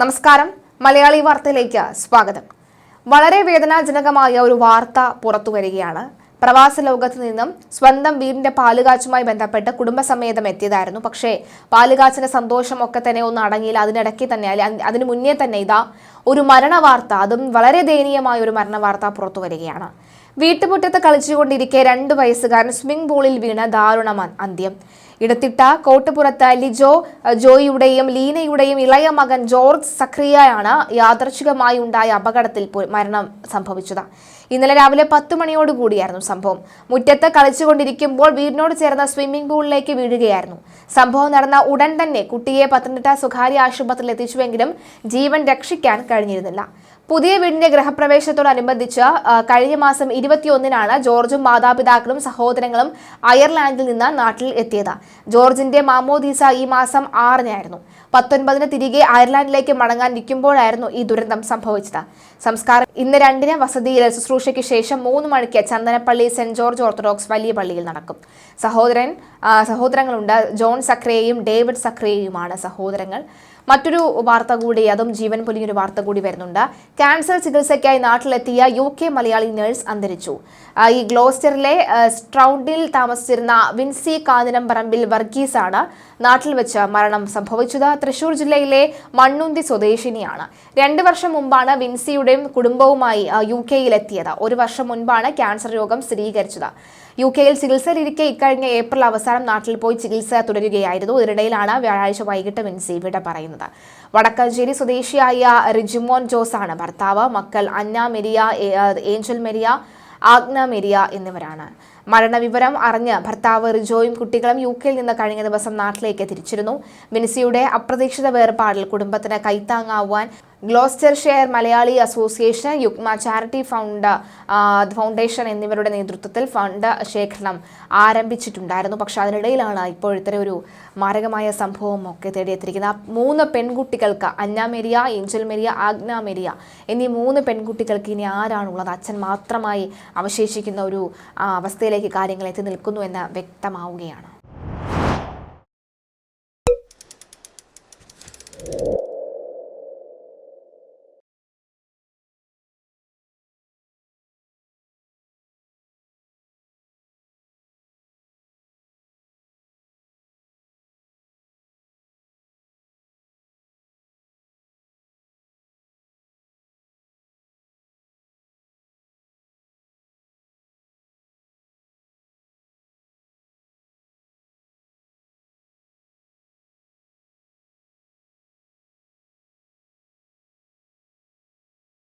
നമസ്കാരം. മലയാളി വാർത്തയിലേക്ക് സ്വാഗതം. വളരെ വേദനാജനകമായ ഒരു വാർത്ത പുറത്തു വരികയാണ് പ്രവാസ ലോകത്ത് നിന്നും സ്വന്തം വീടിന്റെ പാലുകാച്ചുമായി ബന്ധപ്പെട്ട് കുടുംബസമേതം എത്തിയതായിരുന്നു. പക്ഷേ പാലുകാച്ചിന്റെ സന്തോഷമൊക്കെ തന്നെ ഒന്ന് അടങ്ങിയില്ല അതിനിടയ്ക്ക് തന്നെ അതിനു മുന്നേ തന്നെ ഇതാ ഒരു മരണ വാർത്ത അതും വളരെ ദയനീയമായ ഒരു മരണ വാർത്ത പുറത്തു വരികയാണ് വീട്ടുമുറ്റത്ത് കളിച്ചുകൊണ്ടിരിക്കെ രണ്ട് വയസ്സുകാരൻ സ്വിമ്മിംഗ് പൂളിൽ വീണ ദാരുണ അന്ത്യം. ഇടത്തിട്ട കോട്ടുപുറത്ത് ലിജോ ജോയിയുടെയും ലീനയുടെയും ഇളയ മകൻ ജോർജ് സക്രിയയാണ് യാദർച്ഛികമായി ഉണ്ടായ അപകടത്തിൽ മരണം സംഭവിച്ചത്. ഇന്നലെ രാവിലെ പത്ത് മണിയോടുകൂടിയായിരുന്നു സംഭവം. മുറ്റത്ത് കളിച്ചുകൊണ്ടിരിക്കുമ്പോൾ വീടിനോട് ചേർന്ന സ്വിമ്മിംഗ് പൂളിലേക്ക് വീഴുകയായിരുന്നു. സംഭവം നടന്ന ഉടൻ തന്നെ കുട്ടിയെ പത്തനംതിട്ട സ്വകാര്യ ആശുപത്രിയിൽ എത്തിച്ചുവെങ്കിലും ജീവൻ രക്ഷിക്കാൻ കഴിഞ്ഞിരുന്നില്ല. പുതിയ വീടിന്റെ ഗൃഹപ്രവേശനത്തോടനുബന്ധിച്ച് കഴിഞ്ഞ മാസം ഇരുപത്തിയൊന്നിനാണ് ജോർജും മാതാപിതാക്കളും സഹോദരങ്ങളും അയർലാൻഡിൽ നിന്ന് നാട്ടിൽ എത്തിയത്. ജോർജിന്റെ മാമോദീസ ഈ മാസം ആറിനായിരുന്നു. പത്തൊൻപതിന് തിരികെ അയർലാൻഡിലേക്ക് മടങ്ങാൻ നിൽക്കുമ്പോഴായിരുന്നു ഈ ദുരന്തം സംഭവിച്ചത്. സംസ്കാരം ഇന്ന് രണ്ടിന് വസതിയിൽ ശുശ്രൂഷയ്ക്ക് ശേഷം മൂന്ന് മണിക്ക് ചന്ദനപ്പള്ളി സെന്റ് ജോർജ് ഓർത്തഡോക്സ് വലിയ പള്ളിയിൽ നടക്കും. സഹോദരൻ സഹോദരങ്ങളുണ്ട്. ജോൺ സക്രയെയും ഡേവിഡ് സക്രയെയുമാണ് സഹോദരങ്ങൾ. മറ്റൊരു വാർത്ത കൂടി അതും ജീവൻ പൊലിഞ്ഞൊരു വാർത്ത കൂടി വരുന്നുണ്ട്. ക്യാൻസർ ചികിത്സയ്ക്കായി നാട്ടിലെത്തിയ യു കെ മലയാളി നഴ്സ് അന്തരിച്ചു. ഈ ഗ്ലോസ്റ്ററിലെ സ്ട്രൗഡിൽ താമസിച്ചിരുന്ന വിൻസി കാനനം പറമ്പിൽ ആണ് നാട്ടിൽ വെച്ച് മരണം സംഭവിച്ചത്. തൃശൂർ ജില്ലയിലെ മണ്ണുന്തി സ്വദേശിനിയാണ്. രണ്ട് വർഷം മുമ്പാണ് വിൻസിയുടെയും കുടുംബവുമായി യു കെയിൽ എത്തിയത് ഒരു വർഷം മുൻപാണ് ക്യാൻസർ രോഗം സ്ഥിരീകരിച്ചത്. യു കെയിൽ ചികിത്സയിലിരിക്കെ ഇക്കഴിഞ്ഞ ഏപ്രിൽ അവസാനം നാട്ടിൽ പോയി ചികിത്സ തുടരുകയായിരുന്നു. ഇതിനിടയിലാണ് വ്യാഴാഴ്ച വൈകിട്ട് മിൻസി വിട പറയുന്നത്. വടക്കഞ്ചേരി സ്വദേശിയായ റിജിമോൻ ജോസ് ആണ് ഭർത്താവ് മക്കൾ Anna Maria Angel Maria Agna Maria എന്നിവരാണ്. മരണവിവരം അറിഞ്ഞ് ഭർത്താവ് റിജോയും കുട്ടികളും യു കെയിൽ നിന്ന് കഴിഞ്ഞ ദിവസം നാട്ടിലേക്ക് തിരിച്ചിരുന്നു. മിനിസിയുടെ അപ്രതീക്ഷിത വേർപാടിൽ കുടുംബത്തിന് കൈത്താങ്ങാവാൻ Gloucestershire Malayali association Yugma charity found foundation എന്നിവരുടെ നേതൃത്വത്തിൽ ഫണ്ട് ശേഖരണം ആരംഭിച്ചിട്ടുണ്ടായിരുന്നു. പക്ഷെ അതിനിടയിലാണ് ഇപ്പോഴത്തെ ഒരു മാരകമായ സംഭവം ഒക്കെ തേടിയെത്തിയിരിക്കുന്നത് മൂന്ന് പെൺകുട്ടികൾക്ക് അന്നാമേരിയ ഏഞ്ചൽ മേരിയ ആഗ്ന മെരിയ എന്നീ മൂന്ന് പെൺകുട്ടികൾക്ക് ഇനി ആരാണുള്ളത്? അച്ഛൻ മാത്രമായി അവശേഷിക്കുന്ന ഒരു അവസ്ഥയിലേക്ക് കാര്യങ്ങൾ എത്തി നിൽക്കുന്നു എന്ന് വ്യക്തമാവുകയാണ്.